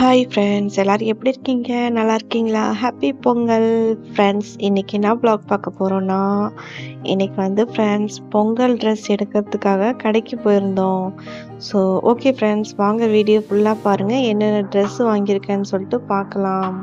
Hi friends எல்லோரும் எப்படி இருக்கீங்க? நல்லா இருக்கீங்களா? ஹாப்பி பொங்கல் ஃப்ரெண்ட்ஸ் இன்றைக்கி என்ன ப்ளாக் பார்க்க போகிறோன்னா இன்றைக்கி வந்து ஃப்ரெண்ட்ஸ் பொங்கல் ட்ரெஸ் எடுக்கிறதுக்காக கடைக்கு போயிருந்தோம். ஸோ ஓகே ஃப்ரெண்ட்ஸ் வாங்க வீடியோ ஃபுல்லாக பாருங்கள் என்னென்ன ட்ரெஸ் வாங்கியிருக்கேன்னு சொல்லிட்டு பார்க்கலாம்.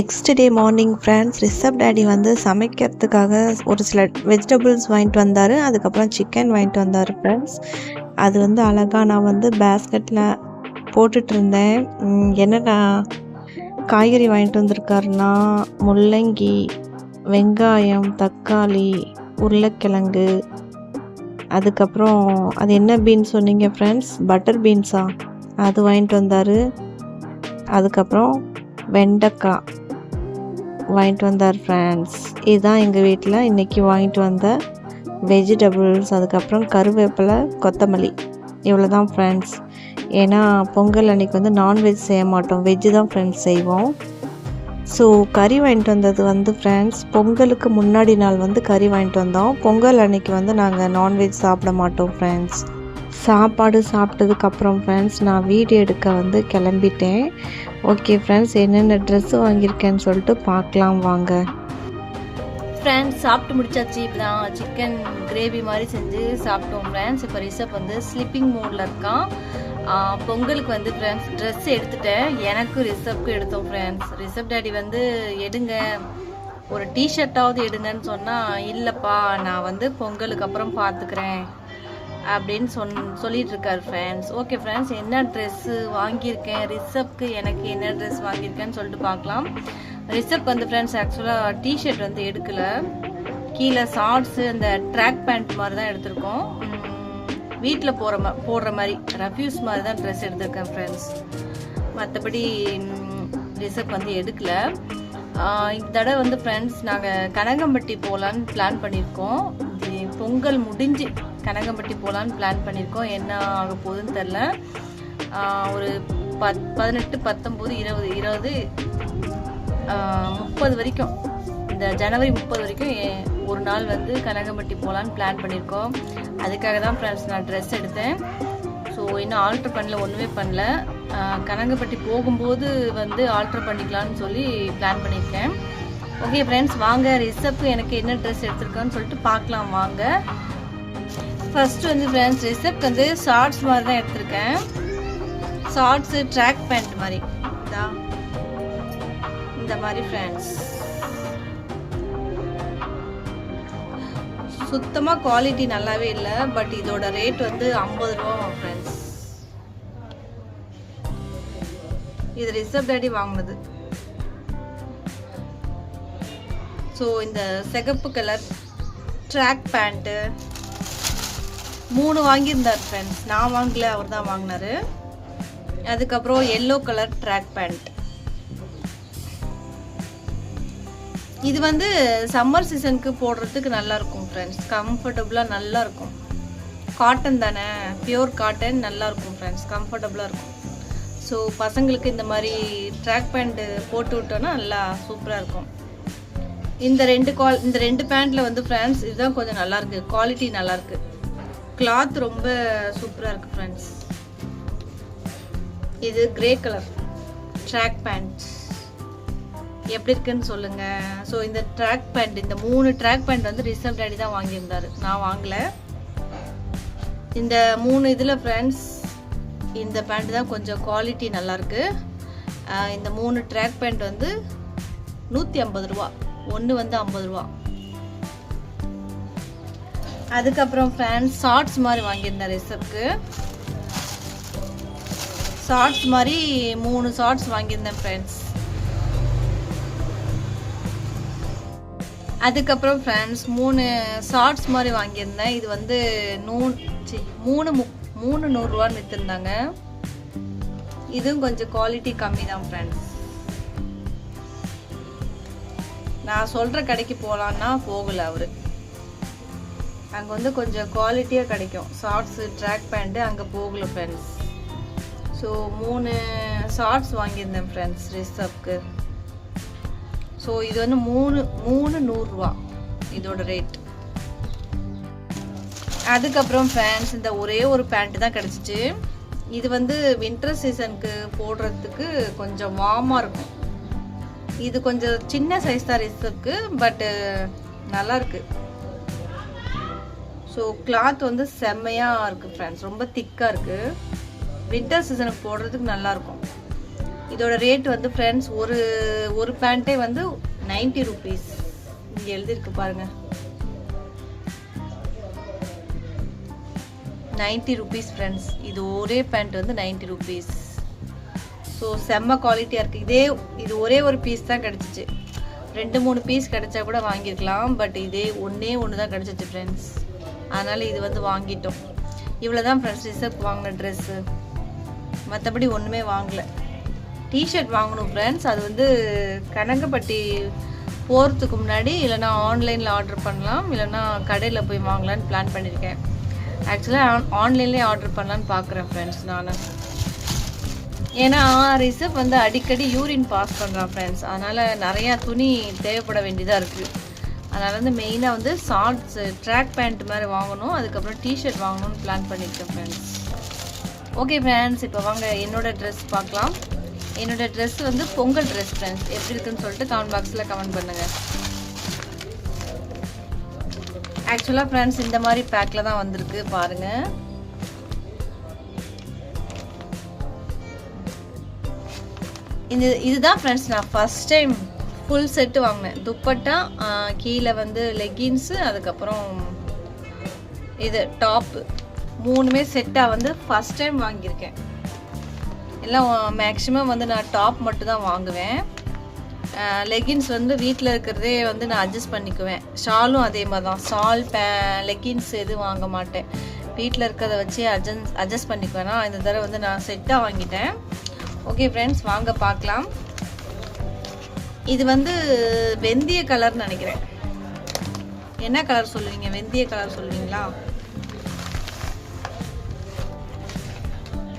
Next day morning friends Rishabh daddy வந்து சமைக்கிறதுக்காக ஒரு சில வெஜிடபிள்ஸ் வாங்கிட்டு வந்தார். அதுக்கப்புறம் சிக்கன் வாங்கிட்டு வந்தார் ஃப்ரெண்ட்ஸ் அது வந்து அழகாக நான் வந்து பேஸ்கெட்டில் போட்டுட்டு இருந்தேன். என்னென்ன காய்கறி வாங்கிட்டு வந்திருக்காருன்னா முள்ளங்கி வெங்காயம் தக்காளி உருளைக்கிழங்கு அதுக்கப்புறம் அது என்ன பீன்ஸ் சொன்னீங்க ஃப்ரெண்ட்ஸ் பட்டர் பீன்ஸா அது வாங்கிட்டு வந்தார். அதுக்கப்புறம் வெண்டைக்காய். வாங்கிட்டு வந்தார் ஃப்ரெண்ட்ஸ் இதுதான் எங்கள் வீட்டில் இன்றைக்கி வாங்கிட்டு வந்த வெஜிடபிள்ஸ் அதுக்கப்புறம் கருவேப்பிலை கொத்தமல்லி. இவ்வளோ தான் ஃப்ரெண்ட்ஸ் ஏன்னா பொங்கல் அன்னைக்கு வந்து நான்வெஜ் செய்ய மாட்டோம். வெஜ்ஜு தான் ஃப்ரெண்ட்ஸ் செய்வோம். ஸோ கறி வாங்கிட்டு வந்தது வந்து ஃப்ரெண்ட்ஸ் பொங்கலுக்கு முன்னாடி நாள் வந்து கறி வாங்கிட்டு வந்தோம். பொங்கல் அன்னைக்கு வந்து நாங்கள் நான்வெஜ் சாப்பிட மாட்டோம் ஃப்ரெண்ட்ஸ் சாப்பாடு சாப்பிட்டதுக்கப்புறம் ஃப்ரெண்ட்ஸ் நான் வீடியோ எடுக்க வந்து கிளம்பிட்டேன். ஓகே ஃப்ரெண்ட்ஸ் என்னென்ன ட்ரெஸ்ஸு வாங்கியிருக்கேன்னு சொல்லிட்டு பார்க்கலாம் வாங்க. ஃப்ரெண்ட்ஸ் சாப்பிட்டு முடிச்சாச்சு. இப்போ தான் சிக்கன் கிரேவி மாதிரி செஞ்சு சாப்பிட்டோம் ஃப்ரெண்ட்ஸ் இப்போ ரிஷப் வந்து ஸ்லிப்பிங் மோடில் இருக்கான். பொங்கலுக்கு வந்து ஃப்ரெண்ட்ஸ் ட்ரெஸ் எடுத்துட்டேன். எனக்கும் ரிஷப்க்கு எடுத்தோம் ஃப்ரெண்ட்ஸ் ரிஷப் டேடி வந்து எடுங்க. ஒரு டிஷர்ட்டாவது எடுங்கன்னு சொன்னால் இல்லைப்பா நான் வந்து பொங்கலுக்கு அப்புறம் பார்த்துக்கிறேன் அப்படின்னு சொன் சொல்லிட்டு இருக்காரு ஃப்ரெண்ட்ஸ் ஓகே ஃப்ரெண்ட்ஸ் என்ன ட்ரெஸ்ஸு வாங்கியிருக்கேன்? ரிஷப்க்கு எனக்கு என்ன ட்ரெஸ் வாங்கியிருக்கேன்னு சொல்லிட்டு பார்க்கலாம். ரிஷப் வந்து ஃப்ரெண்ட்ஸ் ஆக்சுவலாக டிஷர்ட் வந்து எடுக்கல. கீழே ஷார்ட்ஸு அந்த ட்ராக் பேண்ட் மாதிரி தான் எடுத்திருக்கோம் வீட்டில் போகிற மா போடுற மாதிரி ரஃப்யூஸ் மாதிரி தான் ட்ரெஸ் எடுத்திருக்கேன் ஃப்ரெண்ட்ஸ் மற்றபடி ரிசப் வந்து எடுக்கல. இந்த தடவை வந்து ஃப்ரெண்ட்ஸ் நாங்கள் கனகம்பட்டி போகலான்னு பிளான் பண்ணியிருக்கோம். பொங்கல் முடிஞ்சு கனகம்பட்டி போகலான்னு பிளான் பண்ணியிருக்கோம் என்ன ஆக போகுதுன்னு தெரில ஒரு பத் பதினெட்டு பத்தொம்போது இருபது இருபது முப்பது வரைக்கும். இந்த ஜனவரி முப்பது வரைக்கும் ஒரு நாள் வந்து கனகம்பட்டி போகலான்னு பிளான் பண்ணியிருக்கோம் அதுக்காக தான் ஃப்ரெண்ட்ஸ் நான் ட்ரெஸ் எடுத்தேன். ஸோ இன்னும் ஆல்ட்ரு பண்ணல ஒன்றுமே பண்ணல. கனகம்பட்டி போகும்போது வந்து ஆல்ட்ரு பண்ணிக்கலான்னு சொல்லி பிளான் பண்ணியிருக்கேன் ஓகே ஃப்ரெண்ட்ஸ் வாங்க. ரிசப்பு எனக்கு என்ன ட்ரெஸ் எடுத்திருக்கான்னு சொல்லிட்டு பார்க்கலாம். வாங்க. ஃபஸ்ட்டு வந்து ஃப்ரெண்ட்ஸ் ரிஷப்க்கு வந்து ஷார்ட்ஸ் மாதிரி தான் எடுத்திருக்கேன். ஷார்ட்ஸு ட்ராக் பேண்ட் மாதிரி. தான் இந்த மாதிரி ஃப்ரெண்ட்ஸ் சுத்தமாக குவாலிட்டி நல்லாவே இல்லை பட் இதோட ரேட் வந்து ஐம்பது ரூபா ஃப்ரெண்ட்ஸ் இது ரிசர்வ் டேடி வாங்கினது. ஸோ இந்த சிகப்பு கலர் ட்ராக் பேண்ட்டு மூணு வாங்கியிருந்தார் ஃப்ரெண்ட்ஸ் நான் வாங்கல அவர் தான் வாங்கினாரு. அதுக்கப்புறம் எல்லோ கலர் ட்ராக் பேண்ட் இது வந்து சம்மர் சீசனுக்கு போடுறதுக்கு நல்லாயிருக்கும் ஃப்ரெண்ட்ஸ் கம்ஃபர்டபுளாக நல்லாயிருக்கும். காட்டன் தானே? பியூர் காட்டன் நல்லா இருக்கும் ஃப்ரெண்ட்ஸ் கம்ஃபர்டபுளாக இருக்கும். ஸோ பசங்களுக்கு இந்த மாதிரி ட்ராக் பேண்ட்டு போட்டு விட்டோன்னா நல்லா சூப்பராக இருக்கும். இந்த ரெண்டு குவால் இந்த ரெண்டு பேண்ட்டில் வந்து ஃப்ரெண்ட்ஸ் இதுதான் கொஞ்சம் நல்லாயிருக்கு. குவாலிட்டி நல்லாயிருக்கு. கிளாத் ரொம்ப சூப்பராக இருக்குது ஃப்ரெண்ட்ஸ் இது கிரே கலர் ட்ராக் பேண்ட் எப்படி இருக்குன்னு சொல்லுங்க. ஸோ இந்த ட்ராக் பேண்ட் இந்த மூணு ட்ராக் பேண்ட் வந்து ரிசர்வ் டேடி தான் வாங்கியிருந்தாரு. நான் வாங்கல. இந்த மூணு இதில் ஃப்ரெண்ட்ஸ் இந்த பேண்ட் தான் கொஞ்சம் குவாலிட்டி நல்லாயிருக்கு இந்த மூணு ட்ராக் பேண்ட் வந்து நூற்றி ஐம்பது ரூபா. ஒன்று வந்து ஐம்பது ரூபா. அதுக்கப்புறம் ஃப்ரெண்ட்ஸ் ஷார்ட்ஸ் மாதிரி வாங்கியிருந்தேன் ரிசப்க்கு ஷார்ட்ஸ் மாதிரி மூணு ஷார்ட்ஸ் வாங்கியிருந்தேன் ஃப்ரெண்ட்ஸ் அதுக்கப்புறம் ஃப்ரெண்ட்ஸ் மூணு ஷார்ட்ஸ் மாதிரி வாங்கியிருந்தேன். இது வந்து நூ சி மூணு மு மூணு நூறுரூவான்னு விற்றுருந்தாங்க இதுவும் கொஞ்சம் குவாலிட்டி கம்மி தான் ஃப்ரெண்ட்ஸ் நான் சொல்கிற கடைக்கு போகலான்னா போகலை அவர். அங்கே வந்து கொஞ்சம் குவாலிட்டியாக கிடைக்கும். ஷார்ட்ஸு ட்ராக் பேண்ட்டு அங்கே போகல ஃப்ரெண்ட்ஸ் ஸோ மூணு ஷார்ட்ஸ் வாங்கியிருந்தேன் ஃப்ரெண்ட்ஸ் ரிசப்க்கு ஸோ இது வந்து மூணு மூணு நூறுரூவா இதோட ரேட் அதுக்கப்புறம் ஃபேன்ஸ் இந்த ஒரே ஒரு பேண்ட் தான் கிடச்சிச்சு. இது வந்து வின்டர் சீசனுக்கு போடுறதுக்கு கொஞ்சம் வார்மாக இருக்கும். இது கொஞ்சம் சின்ன சைஸ் தான் ரிசப்க்கு பட்டு நல்லாயிருக்கு ஸோ கிளாத் வந்து செம்மையாக இருக்குது ஃப்ரெண்ட்ஸ் ரொம்ப திக்காக இருக்குது வின்டர் சீசனுக்கு போடுறதுக்கு நல்லாயிருக்கும். இதோட ரேட் வந்து ஃப்ரெண்ட்ஸ் ஒரு ஒரு பேண்ட்டே வந்து 90 ருபீஸ் இங்கே எழுதியிருக்கு பாருங்க. 90 ருபீஸ் ஃப்ரெண்ட்ஸ் இது ஒரே பேண்ட் வந்து 90 ருபீஸ் ஸோ செம்ம குவாலிட்டியாக இருக்குது இதே இது ஒரே ஒரு பீஸ் தான் கிடச்சிச்சு. ரெண்டு மூணு பீஸ் கிடச்சா கூட வாங்கியிருக்கலாம் பட் இதே ஒன்றே ஒன்று தான் கிடச்சிச்சு ஃப்ரெண்ட்ஸ் அதனால் இது வந்து வாங்கிட்டோம். இவ்வளோ தான் ஃப்ரெண்ட்ஸ் ரிசர்வ் வாங்கின ட்ரெஸ்ஸு மற்றபடி ஒன்றுமே வாங்கலை. டிஷர்ட் வாங்கணும் ஃப்ரெண்ட்ஸ் அது வந்து கனகப்பட்டி போகிறதுக்கு முன்னாடி இல்லைனா ஆன்லைனில் ஆர்டர் பண்ணலாம். இல்லைனா கடையில் போய் வாங்கலான்னு பிளான் பண்ணியிருக்கேன் ஆக்சுவலாக ஆன்லைன்லேயே ஆர்டர் பண்ணலான்னு பார்க்குறேன் ஃப்ரெண்ட்ஸ் நான். ஏன்னா ரிசர்வ் வந்து அடிக்கடி யூரின் பாஸ் பண்ணுறான் ஃப்ரெண்ட்ஸ் அதனால் நிறையா துணி தேவைப்பட வேண்டியதாக இருக்குது அதனால் வந்து மெயினாக வந்து ஷார்ட்ஸ் ட்ராக் பேண்ட் மாதிரி வாங்கணும். அதுக்கப்புறம் டிஷர்ட் வாங்கணும்னு பிளான் பண்ணியிருக்கேன் ஃப்ரெண்ட்ஸ் ஓகே ஃப்ரெண்ட்ஸ் இப்போ வாங்க. என்னோடய ட்ரெஸ் பார்க்கலாம். என்னோடய ட்ரெஸ் வந்து பொங்கல் ட்ரெஸ் ஃப்ரெண்ட்ஸ் எப்படி இருக்குன்னு சொல்லிட்டு கமெண்ட் பாக்ஸில் கமெண்ட் பண்ணுங்கள் ஆக்சுவலாக ஃப்ரெண்ட்ஸ் இந்த மாதிரி பேக்கில் தான் வந்திருக்கு. பாருங்கள் இந்த இதுதான் ஃப்ரெண்ட்ஸ் நான் ஃபஸ்ட் டைம் ஃபுல் செட்டு வாங்கினேன். துப்பட்டா கீழே வந்து லெகின்ஸு அதுக்கப்புறம் இது டாப்பு மூணுமே செட்டாக வந்து ஃபஸ்ட் டைம் வாங்கியிருக்கேன். எல்லாம் மேக்ஸிமம் வந்து நான் டாப் மட்டும் தான் வாங்குவேன் லெகின்ஸ் வந்து வீட்டில் இருக்கிறதே வந்து நான் அட்ஜஸ்ட் பண்ணிக்குவேன். ஷாலும் அதே மாதிரி தான் ஷால் பே லெகின்ஸ் எதுவும் வாங்க மாட்டேன். வீட்டில் இருக்கிறத வச்சு அட்ஜஸ்ட் அட்ஜஸ்ட் பண்ணிக்குவேன். இந்த தடவை வந்து நான் செட்டாக வாங்கிட்டேன். ஓகே ஃப்ரெண்ட்ஸ் வாங்க பார்க்கலாம். இது வந்து வெந்தய கலர்னு நினைக்கிறேன். என்ன கலர் சொல்லுவீங்க? வெந்தய கலர் சொல்லுவீங்களா?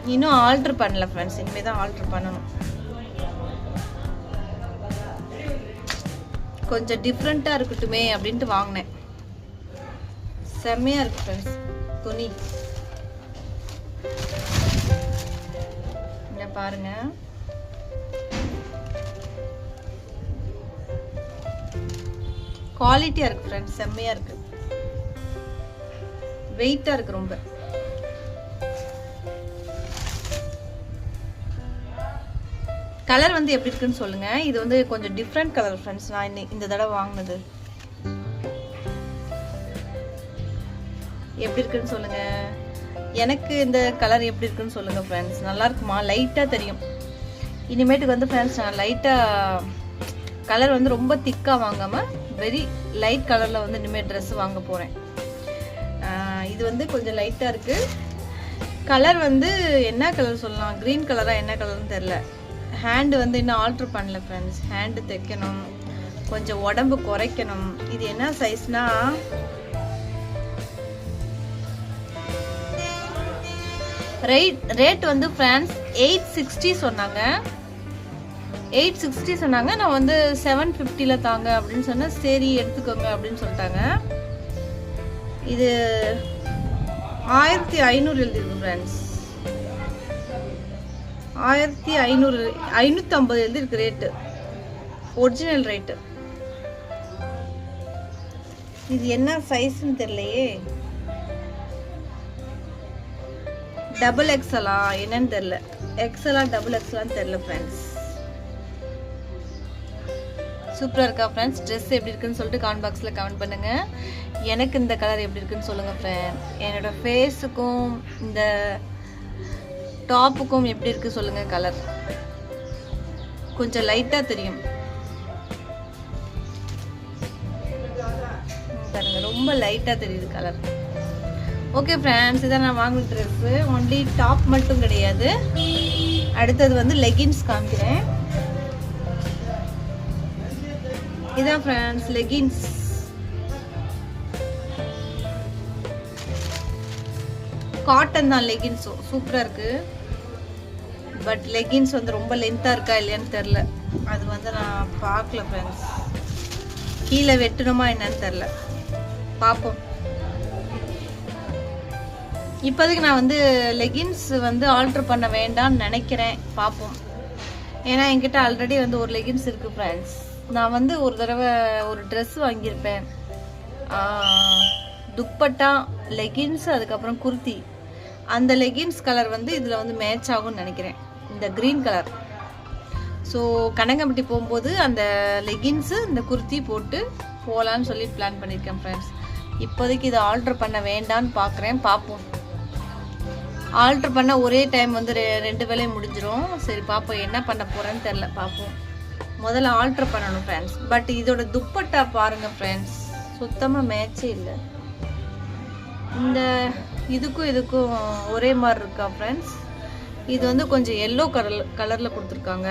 இன்னும் ஆல்ட்ரு பண்ணல ஃப்ரெண்ட்ஸ் இனிமேல் தான் ஆல்ட்ரு பண்ணணும். கொஞ்சம் டிஃப்ரெண்ட்டாக இருக்கட்டுமே அப்படின்ட்டு வாங்கினேன். செம்மையாக இருக்கு ஃப்ரெண்ட்ஸ் துணி. பாருங்க. குவாலிட்டியாக இருக்குது ஃப்ரெண்ட்ஸ் செம்மையாக இருக்குது வெயிட்டாக இருக்குது ரொம்ப. கலர் வந்து எப்படி இருக்குன்னு சொல்லுங்கள் இது வந்து கொஞ்சம் டிஃப்ரெண்ட் கலர் ஃப்ரெண்ட்ஸ் நான் இந்த தடவை வாங்கினது. எப்படி இருக்குன்னு சொல்லுங்கள் எனக்கு இந்த கலர் எப்படி இருக்குன்னு சொல்லுங்கள் ஃப்ரெண்ட்ஸ் நல்லா இருக்குமா? லைட்டாக தெரியும். இனிமேட்டுக்கு வந்து ஃப்ரெண்ட்ஸ் நான் லைட்டாக கலர் வந்து ரொம்ப திக்காக வாங்காமல் வெரி லைட் கலரில் வந்து இனிமேல் ட்ரெஸ் வாங்க போகிறேன் இது வந்து கொஞ்சம் லைட்டாக இருக்குது கலர் வந்து என்ன கலர் சொல்லலாம்? க்ரீன் கலராக என்ன கலர்னு தெரில ஹேண்டு வந்து இன்னும் ஆல்ட்ரு பண்ணல ஃப்ரெண்ட்ஸ் ஹேண்டு தைக்கணும். கொஞ்சம் உடம்பு குறைக்கணும். இது என்ன சைஸ்னால் ரேட் ரேட் வந்து ஃப்ரான்ஸ் எயிட் சிக்ஸ்டி சொன்னாங்க. எயிட் சிக்ஸ்டி சொன்னாங்க. நான் வந்து செவன் ஃபிஃப்டியில் தாங்க அப்படின்னு சொன்னேன். சரி எடுத்துக்கோங்க அப்படின்னு சொல்லிட்டாங்க. இது ஆயிரத்தி ஐநூறு எழுதிருக்கு ஃப்ரெண்ட்ஸ் ஆயிரத்தி ஐநூறு ஐநூற்றம்பது எழுதிருக்கு ரேட்டு ஒரிஜினல் ரேட்டு இது என்ன சைஸ்ன்னு தெரியலையே. டபுள் எக்ஸலா என்னன்னு தெரில எக்ஸலா டபுள் எக்ஸலான்னு தெரில ஃப்ரெண்ட்ஸ் சூப்பராக இருக்கா ஃப்ரெண்ட்ஸ் ட்ரெஸ் எப்படி இருக்குன்னு சொல்லிட்டு கான் பாக்ஸில் கமெண்ட் பண்ணுங்கள் எனக்கு இந்த கலர் எப்படி இருக்குன்னு சொல்லுங்கள் ஃப்ரெண்ட் என்னோட ஃபேஸுக்கும் இந்த டாப்புக்கும் எப்படி இருக்குது சொல்லுங்கள் கலர் கொஞ்சம் லைட்டாக தெரியும். பாருங்க ரொம்ப லைட்டாக தெரியுது கலர் ஓகே ஃப்ரெண்ட்ஸ் இதான் நான் வாங்கின ட்ரெஸ்ஸு ஒன்லி டாப் மட்டும் கிடையாது. அடுத்தது வந்து லெகின்ஸ் காமிக்கிறேன். இதான் ஃப்ரெண்ட்ஸ் லெகின்ஸ் காட்டன் தான் லெகின்ஸும் சூப்பராக இருக்கு. பட் லெகின்ஸ் வந்து ரொம்ப லென்த்தாக இருக்கா இல்லையான்னு தெரில அது வந்து நான் பார்க்கல ஃப்ரெண்ட்ஸ் கீழே வெட்டணுமா என்னன்னு தெரில பார்ப்போம். இப்போதைக்கு நான் வந்து லெகின்ஸ் வந்து ஆல்ட்ரு பண்ண வேண்டாம்னு நினைக்கிறேன். பார்ப்போம். ஏன்னா என்கிட்ட ஆல்ரெடி வந்து ஒரு லெகின்ஸ் இருக்குது ஃப்ரெண்ட்ஸ் நான் வந்து ஒரு தடவை ஒரு ட்ரெஸ் வாங்கியிருப்பேன். துப்பட்டா லெகின்ஸ் அதுக்கப்புறம் குர்த்தி. அந்த லெகின்ஸ் கலர் வந்து இதில் வந்து மேட்ச் ஆகும்னு நினைக்கிறேன். இந்த க்ரீன் கலர் ஸோ கனகம்பட்டி போகும்போது அந்த லெகின்ஸு இந்த குர்த்தி போட்டு போகலான்னு சொல்லி பிளான் பண்ணியிருக்கேன் ஃப்ரெண்ட்ஸ் இப்போதைக்கு இதை ஆல்ட்ரு பண்ண வேண்டான்னு பார்க்குறேன் பார்ப்போம் ஆல்ட்ரு பண்ண ஒரே டைம் வந்து ரெ- ரெண்டு வேலையும் முடிஞ்சிடும் சரி பார்ப்போம் என்ன பண்ண போகிறேன்னு தெரில பார்ப்போம் முதல்ல ஆல்ட்ரு பண்ணணும் ஃப்ரெண்ட்ஸ் பட் இதோட துப்பட்டா பாருங்கள் ஃப்ரெண்ட்ஸ் சுத்தமாக மேட்சே இல்லை. இந்த இதுக்கும் இதுக்கும் ஒரே மாதிரி இருக்கா ஃப்ரெண்ட்ஸ் இது வந்து கொஞ்சம் எல்லோ கலர் கலரில் கொடுத்துருக்காங்க.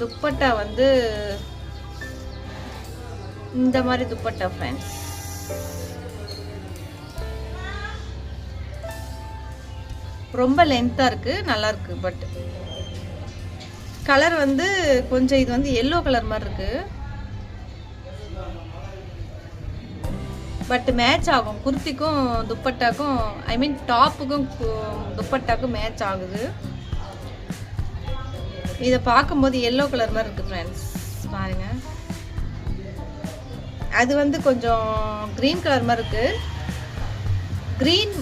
துப்பட்டா வந்து இந்த மாதிரி துப்பட்டா ஃப்ரெண்ட்ஸ் ரொம்ப லென்த்தாக இருக்குது நல்லாயிருக்கு பட் கலர் வந்து கொஞ்சம் இது வந்து எல்லோ கலர் மாதிரி இருக்குது பட் மேட்ச் ஆகும் குர்த்திக்கும் துப்பட்டாக்கும் ஐ மீன் டாப்புக்கும் துப்பட்டாக்கும் மேட்ச் ஆகுது. இதை பார்க்கும்போது எல்லோ கலர் மாதிரி இருக்குது ஃப்ரெண்ட்ஸ் பாருங்க. அது வந்து கொஞ்சம் க்ரீன் கலர் மாதிரி இருக்குது க்ரீன்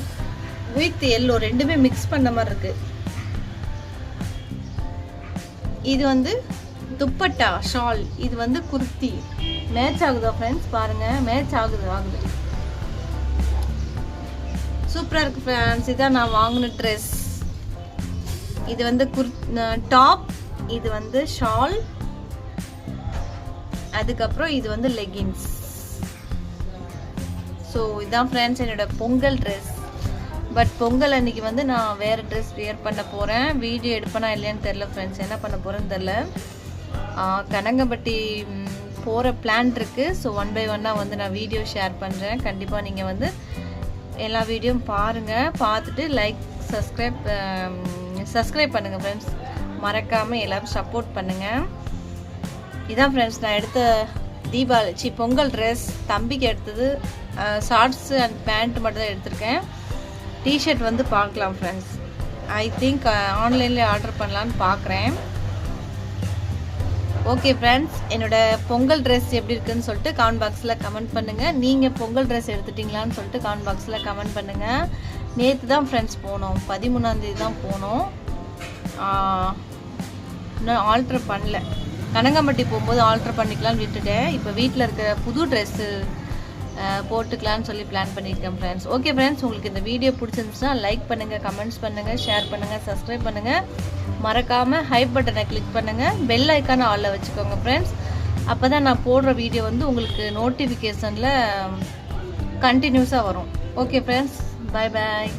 வித் எல்லோ ரெண்டுமே மிக்ஸ் பண்ண மாதிரி இருக்கு. இது வந்து துப்பட்டா ஷால். இது வந்து குர்த்தி. மேட்ச் ஆகுதா ஃப்ரெண்ட்ஸ் பாருங்க. மேட்ச் ஆகுது ஆகுது. சூப்பராக இருக்கு ஃப்ரெண்ட்ஸ் இதான் நான் வாங்கின ட்ரெஸ் இது வந்து குர் டாப் இது வந்து ஷால். அதுக்கப்புறம் இது வந்து லெகின்ஸ் ஸோ இதுதான் ஃப்ரெண்ட்ஸ் என்னோட பொங்கல் ட்ரெஸ் பட் பொங்கல் அன்னைக்கு வந்து நான் வேறு ட்ரெஸ் வியர் பண்ண போகிறேன் வீடியோ எடுப்பேனா இல்லையான்னு தெரில ஃப்ரெண்ட்ஸ் என்ன பண்ண போகிறேன்னு தெரில கனங்கம்பட்டி போகிற பிளான் இருக்குது ஸோ ஒன் பை ஒன்னாக வந்து நான் வீடியோ ஷேர் பண்ணுறேன் கண்டிப்பாக நீங்கள் வந்து எல்லா வீடியோவும் பாருங்கள் பார்த்துட்டு லைக் சப்ஸ்கிரைப் சப்ஸ்கிரைப் பண்ணுங்கள் ஃப்ரெண்ட்ஸ் மறக்காமல் எல்லோரும் சப்போர்ட் பண்ணுங்கள் இதான் ஃப்ரெண்ட்ஸ் நான் எடுத்த தீபாவளி சி பொங்கல் ட்ரெஸ் தம்பிக்கு எடுத்தது ஷார்ட்ஸு அண்ட் பேண்ட் மட்டும் தான் எடுத்திருக்கேன். டிஷர்ட் வந்து பார்க்கலாம் ஃப்ரெண்ட்ஸ் ஐ திங்க் ஆன்லைன்லேயே ஆர்டர் பண்ணலான்னு பார்க்குறேன். ஓகே ஃப்ரெண்ட்ஸ் என்னோட பொங்கல் ட்ரெஸ் எப்படி இருக்குன்னு சொல்லிட்டு கமெண்ட் பாக்ஸில் கமெண்ட் பண்ணுங்கள் நீங்கள் பொங்கல் ட்ரெஸ் எடுத்துட்டீங்களான்னு சொல்லிட்டு கமெண்ட் பாக்ஸில் கமெண்ட் பண்ணுங்கள் நேற்று தான் ஃப்ரெண்ட்ஸ் போனோம். பதிமூணாந்தேதி தான் போனோம். இன்னும் ஆல்ட்ரு பண்ணல. கனகாம்பட்டி போகும்போது ஆல்ட்ரு பண்ணிக்கலாம்னு விட்டுட்டேன். இப்போ வீட்டில் இருக்கிற புது ட்ரெஸ்ஸு போட்டுக்கலான்னு சொல்லி பிளான் பண்ணியிருக்கேன் ஃப்ரெண்ட்ஸ் ஓகே ஃப்ரெண்ட்ஸ் உங்களுக்கு இந்த வீடியோ பிடிச்சிருந்துச்சுன்னா லைக் பண்ணுங்கள் கமெண்ட்ஸ் பண்ணுங்கள் ஷேர் பண்ணுங்கள் சப்ஸ்கிரைப் பண்ணுங்கள் மறக்காமல் ஹைப் பட்டனை கிளிக் பண்ணுங்கள் பெல் ஐக்கான ஆளில் வச்சுக்கோங்க ஃப்ரெண்ட்ஸ் அப்போ தான் நான் போடுற வீடியோ வந்து உங்களுக்கு நோட்டிஃபிகேஷனில் கண்டினியூஸாக வரும். Okay friends bye bye